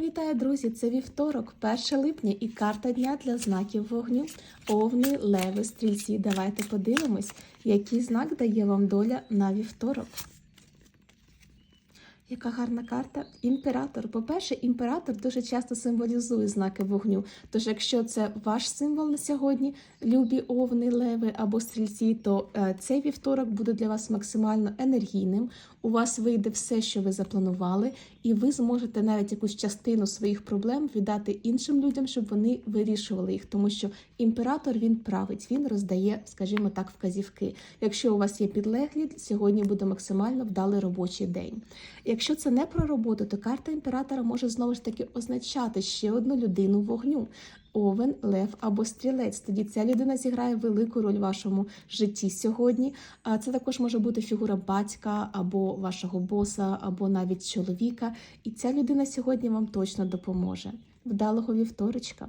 Вітаю, друзі! Це вівторок, 1 липня і карта дня для знаків вогню. Овни, леви, стрільці. Давайте подивимось, який знак дає вам доля на вівторок. Яка гарна карта? Імператор. По-перше, імператор дуже часто символізує знаки вогню. Тож, якщо це ваш символ на сьогодні, любі овни, леви або стрільці, то е, цей вівторок буде для вас максимально енергійним. У вас вийде все, що ви запланували, і ви зможете навіть якусь частину своїх проблем віддати іншим людям, щоб вони вирішували їх, тому що імператор він править, він роздає, скажімо так, вказівки. Якщо у вас є підлеглі, сьогодні буде максимально вдалий робочий день. Якщо це не про роботу, то карта імператора може знову ж таки означати ще одну людину вогню. Овен, лев або стрілець. Тоді ця людина зіграє велику роль в вашому житті сьогодні. А це також може бути фігура батька або вашого боса, або навіть чоловіка. І ця людина сьогодні вам точно допоможе. Вдалого вівторочка!